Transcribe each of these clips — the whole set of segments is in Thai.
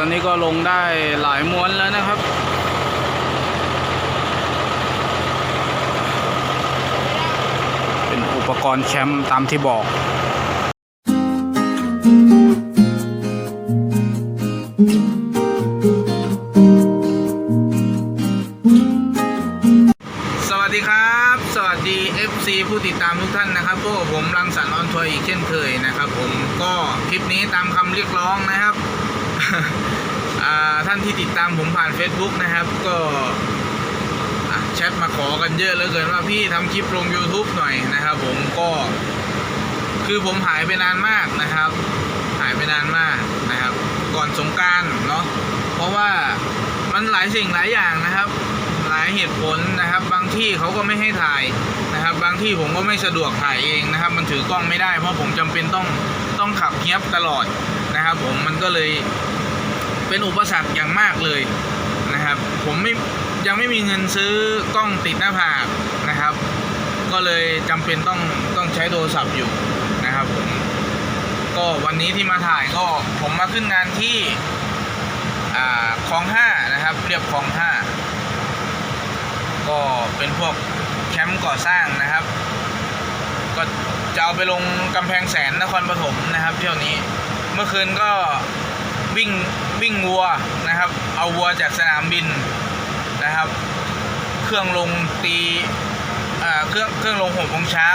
อนนี้ก็ลงได้หลายม้วนแล้วนะครับ เป็นอุปกรณ์แคมป์ตามที่บอกสวัสดีครับสวัสดี FC ผู้ติดตามทุกท่านนะครับพวกผมรังสรรค์ออนทัวร์อีกเช่นเคยนะครับ ผมก็คลิปนี้ตามคำเรียกร้องนะครับ ท่านที่ติดตามผมผ่าน Facebook นะครับ ก็แชทมาขอกันเยอะเหลือเกินว่าพี่ทำคลิปลง YouTube หน่อยนะครับ ผมก็ คือผมหายไปนานมากนะครับ หายไปนานมากนะครับ ก่อนสงการเนาะเพราะว่ามันหลายสิ่งหลายอย่างนะครับ หลายเหตุผลนะครับ บางที่เขาก็ไม่ให้ถ่ายนะครับ บางที่ผมก็ไม่สะดวกถ่ายเองนะครับ มันถือกล้องไม่ได้เพราะผมจำเป็นต้องต้องขับเฮียบตลอดนะครับ ผมมันก็เลย เป็นอุปสรรคอย่างมากเลยนะครับ ผมไม่ยังไม่มีเงินซื้อกล้องติดหน้าผากนะครับ ก็เลยจำเป็นต้องต้องใช้โทรศัพท์อยู่นะครับผมก็วันนี้ที่มาถ่ายก็ผมมาขึ้นงานที่คลองห้านะครับ เรียบคลองห้าก็เป็นพวกแคมป์ก่อสร้างนะครับ ก็จะเอาไปลงกำแพงแสนนครปฐมนะครับ เที่ยวนี้เมื่อคืนก็ วิ่งวิ่งวัวนะครับ เอาวัวจากสนามบินนะครับ เครื่องลงตีอ่าเครื่องเครื่องลงหกโมงเช้า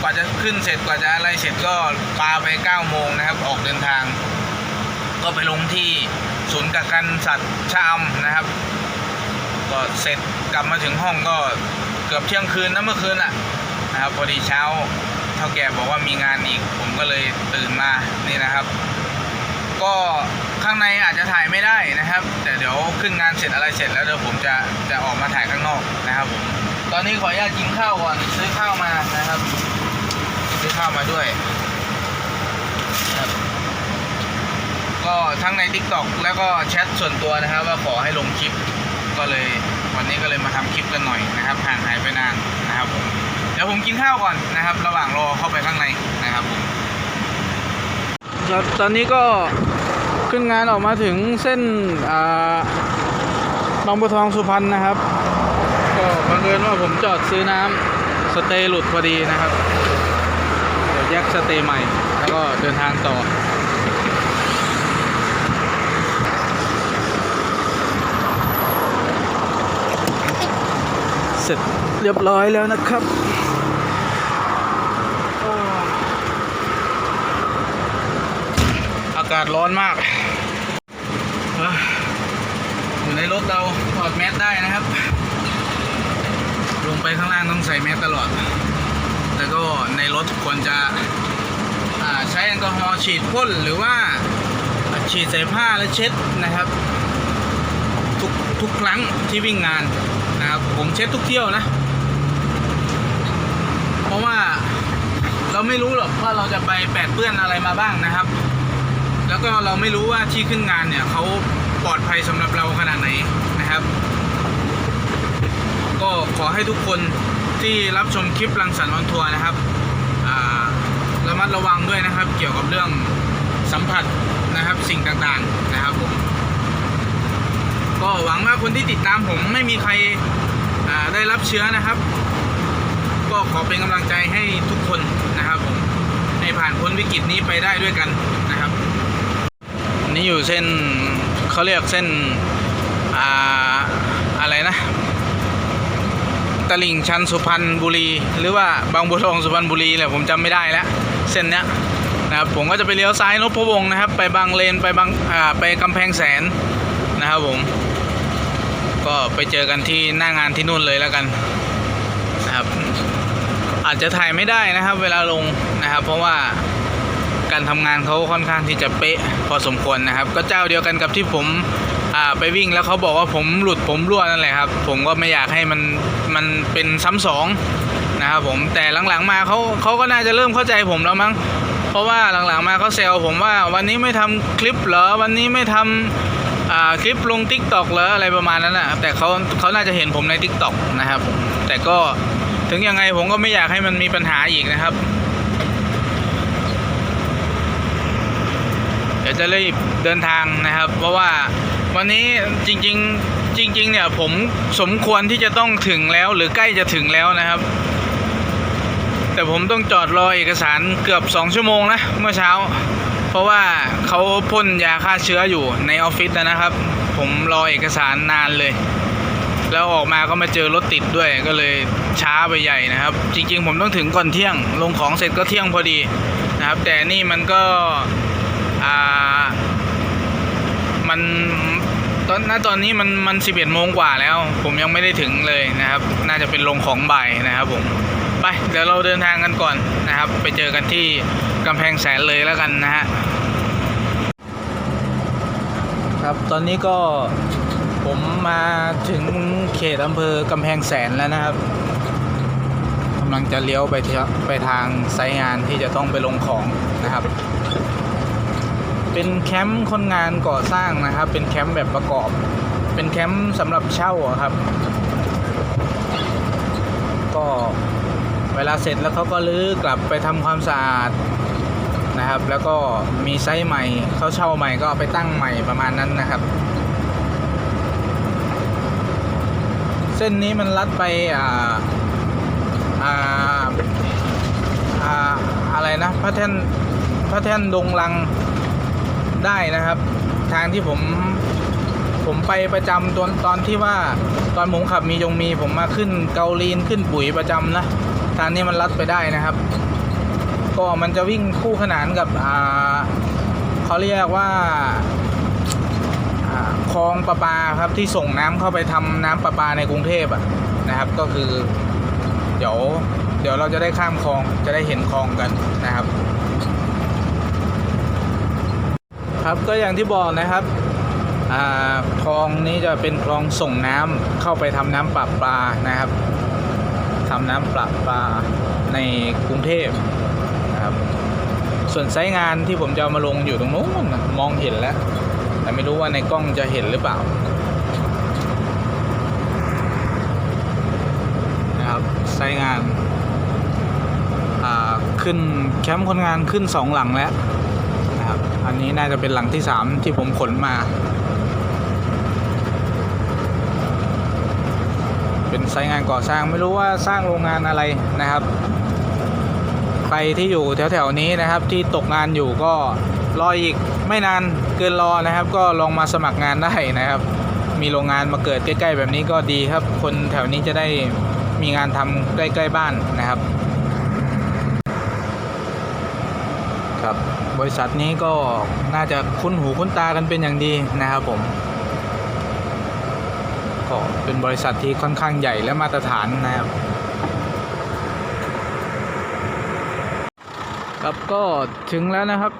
กว่าจะขึ้นเสร็จกว่าจะอะไรเสร็จก็ปาไป9ก้าโมงนะครับ ออกเดินทาง ก็ไปลงที่ศูนย์กักกันสัตว์ชะอำนะครับ ก็เสร็จกลับมาถึงห้องก็เกือบเที่ยงคืนนะเมื่อคืนอะนะครับพอดีเช้าเท่าแก่บอกว่ามีงานอีก ผมก็เลยตื่นมานี่นะครับ ก็ข้างในอาจจะถ่ายไม่ได้นะครับ แต่เดี๋ยวขึ้นงานเสร็จอะไรเสร็จแล้วเดี๋ยวผมจะจะออกมาถ่ายข้างนอกนะครับผมตอนนี้ขออนุญาตกินข้าวก่อนซื้อข้าวมานะครับ ซื้อข้าวมาด้วยก็ทั้งใน Tik t o อกแล้วก็แชทส่วนตัวนะครับ ว่าขอให้ลงคลิปก็เลยวันนี้ก็เลยมาทำคลิปกันหน่อยนะครับห่างหายไปนานนะครับผมเดี๋ยวผมกินข้าวก่อนนะครับ ระหว่างรอเข้าไปข้างในนะครับผม ครับตอนนี้ก็ขึ้นงานออกมาถึงเส้นอ่าบางบัวทองสุพรรณนะครับ ก็บังเอิญว่าผมจอดซื้อน้ำสเตย์หลุดพอดีนะครับยวแยกสเตย์ใหม่ แล้วก็เดินทางต่อเสร็จเรียบร้อยแล้วนะครับโอ้อากาศร้อนมาก อยู่ในรถเราถอดแมสได้นะครับ ลงไปข้างล่างต้องใส่แมสตลอด แล้วก็ในรถควรจะใช้แอลกอฮอล์ฉีดพ่นหรือว่าฉีดใส่ผ้าแล้วเช็ดนะครับ ทุกทุกครั้งที่วิ่งงานนะครับผมเช็ดทุกเที่ยวนะ เพราะว่าเราไม่รู้หรอกว่าเราจะไปแปดเปื้อนอะไรมาบ้างนะครับ แล้วก็เราไม่รู้ว่าที่ขึ้นงานเนี่ยเขาปลอดภัยสำหรับเราขนาดไหนนะครับ ก็ขอให้ทุกคนที่รับชมคลิปรังสรรค์ออนทัวร์นะครับระมัดระวังด้วยนะครับ เกี่ยวกับเรื่องสัมผัสนะครับสิ่งต่างๆนะครับผมก็หวังว่าคนที่ติดตามผมไม่มีใครได้รับเชื้อนะครับ ก็ขอเป็นกำลังใจให้ทุกคนนะครับผมให้ผ่านพ้นวิกฤตนี้ไปได้ด้วยกัน นี้อยู่เส้นเขาเรียกเส้นอ่าอะไรนะตลิ่งชันสุพรรณบุรี หรือว่าบางบัวทองสุพรรณบุรีแหละผมจำไม่ได้แล้วเส้นเนี้ยนะครับผมก็จะไปเลี้ยวซ้ายนพวงนะครับ ไปบางเลนไปบางอ่าไปกำแพงแสนนะครับผม ก็ไปเจอกันที่หน้างานที่นู่นเลยแล้วกันนะครับ อาจจะถ่ายไม่ได้นะครับ เวลาลงนะครับ เพราะว่า การทำงานเขาค่อนข้างที่จะเป๊ะพอสมควรนะครับ ก็เจ้าเดียวกันกับที่ผมไปวิ่งแล้วเขาบอกว่าผมหลุดผมรั่วนั่นแหละครับ ผมก็ไม่อยากให้มันมันเป็นซ้ำสองนะครับผมแต่หลังๆมาเขาเขาก็น่าจะเริ่มเข้าใจผมแล้วมั้งเพราะว่าหลังๆมาเขาแซวผมว่าวันนี้ไม่ทำคลิปเหรอวันนี้ไม่ทำอ่าคลิปลง t ิ k t o k แล้วอะไรประมาณนั้นนะแต่เขาเขาน่าจะเห็นผมใน t ิ k t o k นะครับแต่ก็ถึงยังไงผมก็ไม่อยากให้มันมีปัญหาอีกนะครับ เดี๋ยว จะรีบเดินทางนะครับ เพราะว่าวันนี้จริงๆจริง ๆ เนี่ยผมสมควรที่จะต้องถึงแล้วหรือใกล้จะถึงแล้วนะครับ แต่ผมต้องจอดรอเอกสารเกือบ 2 ชั่วโมงนะเมื่อเช้า เพราะว่าเขาพ่นยาฆ่าเชื้ออยู่ในออฟฟิศนะครับ ผมรอเอกสารนานเลย แล้วออกมาก็มาเจอรถติดด้วยก็เลยช้าไปใหญ่นะครับ จริง ๆ ผมต้องถึงก่อนเที่ยง ลงของเสร็จก็เที่ยงพอดีนะครับ แต่นี่มันก็ อ่า มันตอนณตอนนี้มันมันสิบเอ็ดโมงกว่าแล้ว ผมยังไม่ได้ถึงเลยนะครับ น่าจะเป็นลงของบ่ายนะครับผมไปเดี๋ยวเราเดินทางกันก่อนนะครับ ไปเจอกันที่กำแพงแสนเลยแล้วกันนะฮะครับตอนนี้ก็ผมมาถึงเขตอำเภอกำแพงแสนแล้วนะครับกำลังจะเลี้ยวไปไปทางไซงานที่จะต้องไปลงของนะครับ เป็นแคมป์คนงานก่อสร้างนะครับ เป็นแคมป์แบบประกอบ เป็นแคมป์สำหรับเช่าครับ ก็เวลาเสร็จแล้วเขาก็ลื้อกลับไปทำความสะอาดนะครับ แล้วก็มีไซต์ใหม่เขาเช่าใหม่ก็ไปตั้งใหม่ประมาณนั้นนะครับ เส้นนี้มันลัดไปอ่าอ่าอ่าอะไรนะพระแท่นพระแท่นดงลัง ได้นะครับ ทางที่ผมผมไปประจำตอนตอนที่ว่าตอนผมขับมียงมีผมมาขึ้นเกาลีนขึ้นปุ๋ยประจำนะทางนี้มันลัดไปได้นะครับ ก็มันจะวิ่งคู่ขนานกับอ่าเขาเรียกว่าคลองประปาครับที่ส่งน้ำเข้าไปทำน้ำประปาในกรุงเทพอะนะครับ ก็คือ เดี๋ยวเดี๋ยวเราจะได้ข้ามคลองจะได้เห็นคลองกันนะครับ ครับก็อย่างที่บอกนะครับคลองนี้จะเป็นคลองส่งน้ำเข้าไปทำน้ำประปลานะครับทำน้ำประปลาในกรุงเทพนะครับ ส่วนไซต์งานที่ผมจะามาลงอยู่ตรงนู้นมองเห็นแล้ว แต่ไม่รู้ว่าในกล้องจะเห็นหรือเปล่านะครับไซต์งานขึ้นแคมป์คนงานขึ้นสองหลังแล้ว อันนี้น่าจะเป็นหลังที่สามที่ผมขนมา เป็นไซต์งานก่อสร้างไม่รู้ว่าสร้างโรงงานอะไรนะครับ ใครที่อยู่แถวๆนี้นะครับที่ตกงานอยู่ก็รออีกไม่นานเกินรอนะครับ ก็ลองมาสมัครงานได้นะครับ มีโรงงานมาเกิดใกล้ ๆ แบบนี้ก็ดีครับ คนแถวนี้จะได้มีงานทำใกล้ ๆ บ้านนะครับ ครั บริษัทนี้ก็น่าจะคุ้นหูคุ้นตากันเป็นอย่างดีนะครับผมก็เป็นบริษัทที่ค่อนข้างใหญ่และมาตรฐานนะครับ ครับก็ถึงแล้วนะครับ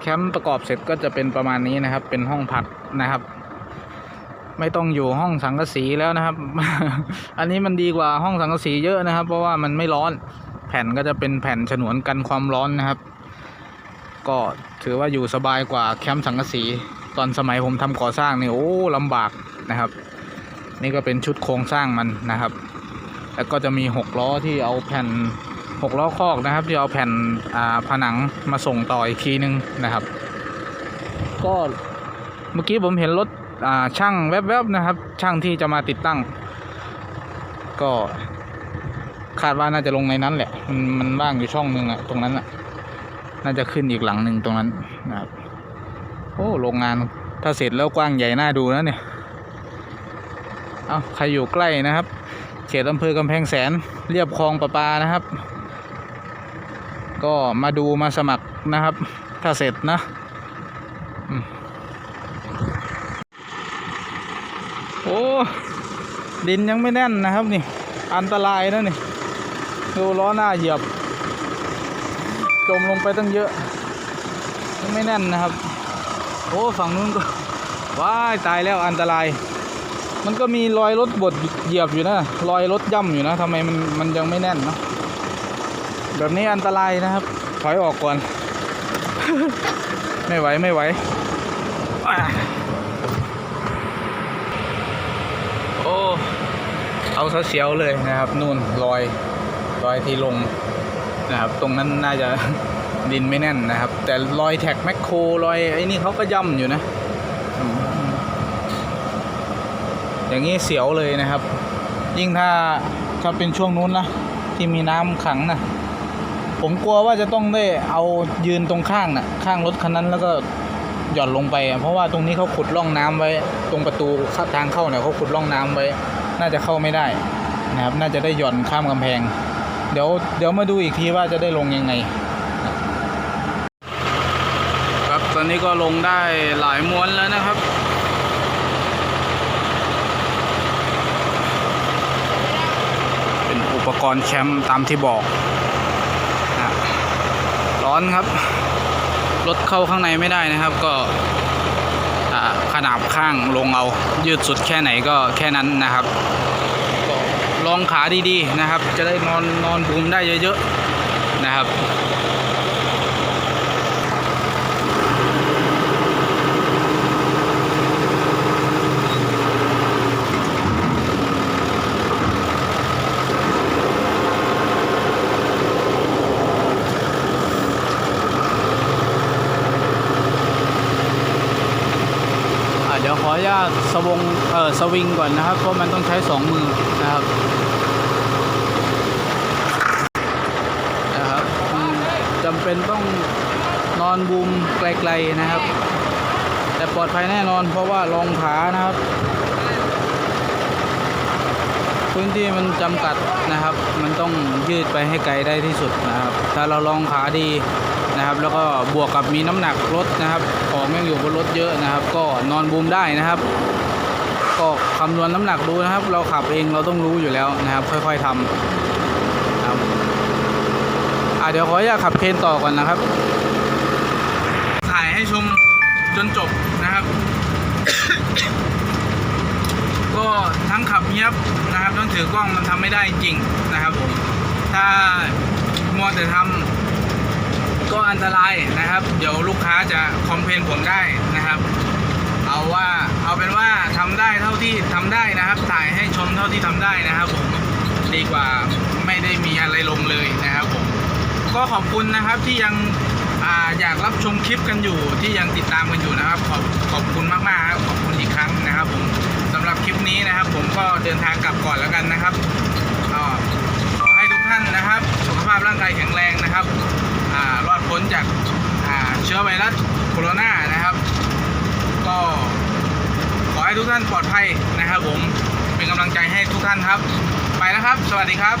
แคมป์ประกอบเสร็จก็จะเป็นประมาณนี้นะครับ เป็นห้องพักนะครับ ไม่ต้องอยู่ห้องสังกะสีแล้วนะครับ อันนี้มันดีกว่าห้องสังกะสีเยอะนะครับ เพราะว่ามันไม่ร้อน แผ่นก็จะเป็นแผ่นฉนวนกันความร้อนนะครับ ก็ถือว่าอยู่สบายกว่าแคมป์สังกะสี ตอนสมัยผมทำก่อสร้างนี่โอ้ลำบากนะครับ นี่ก็เป็นชุดโครงสร้างมันนะครับ แล้วก็จะมีหกล้อที่เอาแผ่นหกล้อคอกนะครับ ที่เอาแผ่นอ่าผนังมาส่งต่ออีกทีนึงนะครับ ก็เมื่อกี้ผมเห็นรถอ่าช่างแวบๆนะครับ ช่างที่จะมาติดตั้ง ก็คาดว่าน่าจะลงในนั้นแหละ มันมันว่างอยู่ช่องหนึ่งอะตรงนั้นอะ น่าจะขึ้นอีกหลังหนึ่งตรงนั้นนะครับ โอ้โรงงานถ้าเสร็จแล้วกว้างใหญ่น่าดูนะเนี่ย เอาใครอยู่ใกล้นะครับ เขตอำเภอกำแพงแสนเรียบคลองประปานะครับ ก็มาดูมาสมัครนะครับ ถ้าเสร็จนะโอ้ดินยังไม่แน่นนะครับนี่ อันตรายนะนี่ดูล้อหน้าเหยียบ จมลงไปตั้งเยอะ ไม่แน่นนะครับ โอ้ฝั่งนู้นก็ว้ายตายแล้วอันตราย มันก็มีรอยรถบดเหยียบอยู่นะรอยรถย่ำอยู่นะทำไมมันมันยังไม่แน่นเนาะแบบนี้อันตรายนะครับ ถอยออกก่อน ไม่ไหวไม่ไหวโอ้เอาซะเสียวเลยนะครับ นู่นรอยรอยที่ลง นะครับ ตรงนั้นน่าจะดินไม่แน่นนะครับ แต่รอยแท็กแมคโครรอยไอ้นี่เขาก็ย่ำอยู่นะ อย่างนี้เสียวเลยนะครับ ยิ่งถ้าถ้าเป็นช่วงนู้นนะที่มีน้ำขังนะผมกลัวว่าจะต้องได้เอายืนตรงข้างนะข้างรถคันนั้นแล้วก็หย่อนลงไป เพราะว่าตรงนี้เขาขุดร่องน้ำไว้ ตรงประตูทางเข้าเนี่ยเขาขุดร่องน้ำไว้ น่าจะเข้าไม่ได้นะครับ น่าจะได้หย่อนข้ามกำแพง เดี๋ยวเดี๋ยวมาดูอีกทีว่าจะได้ลงยังไง ครับตอนนี้ก็ลงได้หลายม้วนแล้วนะครับเป็นอุปกรณ์แคมป์ตามที่บอก ร้อนครับ รถเข้าข้างในไม่ได้นะครับก็ขนาบข้างลงเอายืดสุดแค่ไหนก็แค่นั้นนะครับ ลองขาดีๆนะครับ จะได้นอนนอนบูมได้เยอะๆนะครับ อะเดี๋ยวขออนุญาตสวงเออสวิงก่อนนะครับ เพราะมันต้องใช้สองมือนะครับนะครับจำเป็นต้องนอนบูมไกลๆนะครับ แต่ปลอดภัยแน่นอนเพราะว่ารองขานะครับ พื้นที่มันจำกัดนะครับ มันต้องยืดไปให้ไกลได้ที่สุดนะครับ ถ้าเราลองขาดี นะครับ แล้วก็บวกกับมีน้ำหนักรถนะครับของยังอยู่บนรถเยอะนะครับ ก็นอนบูมได้นะครับ ก็คำนวณน้ำหนักดูนะครับ เราขับเองเราต้องรู้อยู่แล้วนะครับ ค่อยๆทำครับอะเดี๋ยวขออนุญาตขับเคนต่อก่อนนะครับ ถ่ายให้ชมจนจบนะครับ ก็ทั้งขับเงียบนะครับต้องถือกล้องมันทำไม่ได้จริงนะครับผมถ้ามัวแต่ทำ ก็อันตรายนะครับ เดี๋ยวลูกค้าจะคอมเพลนผมได้นะครับ เอาว่าเอาเป็นว่าทำได้เท่าที่ทำได้นะครับ ถ่ายให้ชมเท่าที่ทำได้นะครับผมดีกว่าไม่ได้มีอะไรลงเลยนะครับผมก็ขอบคุณนะครับที่ยังออยากรับชมคลิปกันอยู่ที่ยังติดตามกันอยู่นะครับ ขอบขอบคุณมากๆครับขอบคุณอีกครั้งนะครับผมสำหรับคลิปนี้นะครับ ผมก็เดินทางกลับก่อนแล้วกันนะครับขอให้ทุกท่านนะครับ สุขภาพร่างกายแข็งแรงนะครับ รอดพ้นจากาเชื้อไวรัสโคโรนานะครับ ก็ขอให้ทุกท่านปลอดภัยนะครับผมเป็นกำลังใจให้ทุกท่านครับ ไปแล้วครับ สวัสดีครับ